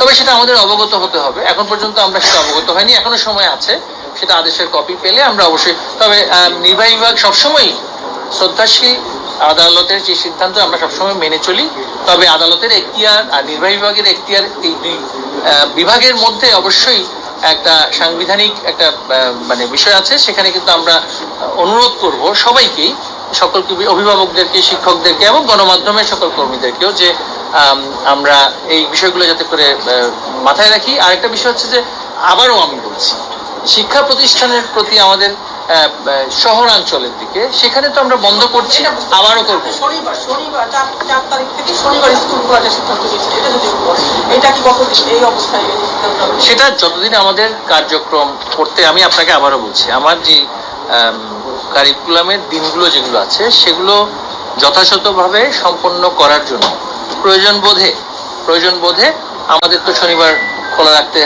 তবে সেটা আমাদের অবগত হতে হবে। এখন পর্যন্ত আমরা সেটা অবগত হয়নি, এখনও সময় আছে। সেটা আদেশের কপি পেলে আমরা অবশ্যই তবে নির্বাহী বিভাগ সবসময় শ্রদ্ধাশীল। আদালতের যে সিদ্ধান্ত আমরা সবসময় মেনে চলি। তবে আদালতের এখতিয়ার আর নির্বাহী বিভাগের এখতিয়ার এই দুই বিভাগের মধ্যে অবশ্যই একটা সাংবিধানিক একটা মানে বিষয় আছে। সেখানে কিন্তু আমরা অনুরোধ করব সবাইকেই সকলকে অভিভাবকদেরকে, শিক্ষকদেরকে এবং গণমাধ্যমের সকল কর্মীদেরকেও যে আমরা এই বিষয়গুলো যাতে করে মাথায় রাখি। আরেকটা বিষয় হচ্ছে যে আবারও আমি বলছি শিক্ষা প্রতিষ্ঠানের প্রতি আমাদের শহরাঞ্চলের দিকে সেখানে তো আমরা বন্ধ করছি আবারও করব। শনিবার শনিবার চার চার তারিখ থেকে শনিবার স্কুল খোলার সিদ্ধান্ত নিয়েছে এটা যদি এটা কি এই অবস্থায়? সেটা যতদিন আমাদের কার্যক্রম করতে আমি আপনাকে আবারও বলছি আমার যে কারিকুলামের দিনগুলো যেগুলো আছে সেগুলো যথাযথভাবে সম্পন্ন করার জন্য প্রয়োজন বোধে প্রয়োজন বোধে আমাদের তো শনিবার খোলা রাখতে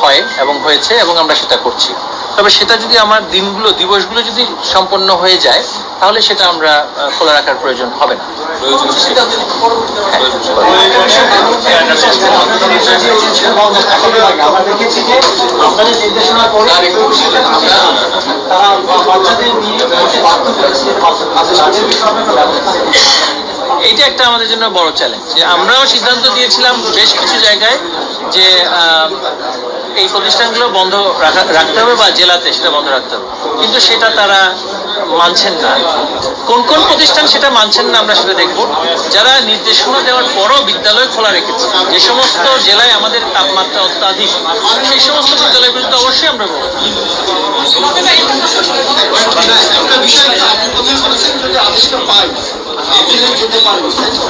হয় এবং হয়েছে এবং আমরা সেটা করছি। তবে সেটা যদি আমার দিনগুলো, দিবসগুলো যদি সম্পন্ন হয়ে যায়, তাহলে সেটা আমরা খোলা রাখার প্রয়োজন হবে না। পরবর্তী সিদ্ধান্ত নিতে পরবর্তীতে আমরা দেখেছি যে আপনাদের নির্দেশনা করে তারা বাচ্চাদের নিয়ে এইটা একটা আমাদের জন্য বড় চ্যালেঞ্জ যে আমরাও সিদ্ধান্ত দিয়েছিলাম বেশ কিছু জায়গায় যে এই প্রতিষ্ঠানগুলো বন্ধ রাখা, রাখতে হবে বা জেলাতে সেটা বন্ধ রাখতে হবে। কিন্তু সেটা তারা মানছেন না। কোন কোন প্রতিষ্ঠান সেটা মানছেন না আমরা সেটা দেখব। যারা নির্দেশনা দেওয়ার পরও বিদ্যালয় খোলা রেখেছে, যে সমস্ত জেলায় আমাদের তাপমাত্রা অত্যাধিক, সেই সমস্ত বিদ্যালয়গুলোতে অবশ্যই আমরা বলব। একটা বিষয় আপনি বলেছেন যদি আদেশটা পাই যেতে পারব তাই তো?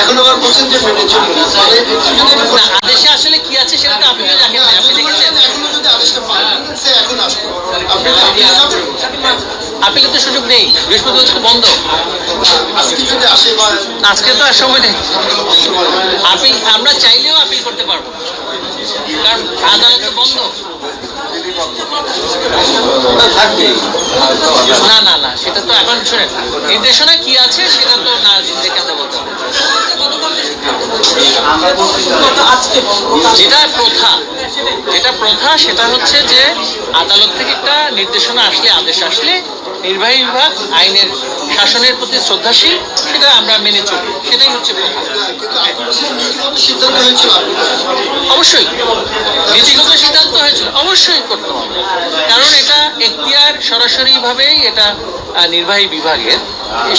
এখন আবার বলছেন যে মেনে চলবে না তাহলে একটু যদি না আদেশে আসলে কি আছে সেটা তো আপনিও জানেন আপনি দেখেছেন। এখনও যদি আদেশটা পাই সে এখন আসবে। আপনি কি আপিলে যাবেন। তো সুযোগ নেই বৃহস্পতিবার তো বন্ধ। আজকে যদি আসে বা আজকে তো আর সময় নেই। আপিল আমরা চাইলেও আপিল করতে পারব। কারণ আদালত তো বন্ধ। না না না, সেটা তো এখন শুনেন, নির্দেশনা কি আছে সেটা তো না দেখে আমরা বলতে যেটা প্রথা যেটা প্রথা সেটা হচ্ছে যে আদালত থেকে একটা নির্দেশনা আসলে, আদেশ আসলে নির্বাহী বিভাগ আইনের শাসনের প্রতি শ্রদ্ধাশীল, সেটা আমরা মেনে চলি। সেটাই হচ্ছে অবশ্যই, নীতিগত সিদ্ধান্ত হয়েছিল। অবশ্যই করতে হবে। কারণ এটা এখতিয়ার সরাসরি ভাবেই এটা নির্বাহী বিভাগের।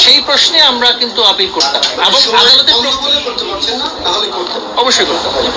সেই প্রশ্নে আমরা কিন্তু আপিল করতাম এবং আদালতে। অবশ্যই করতে হবে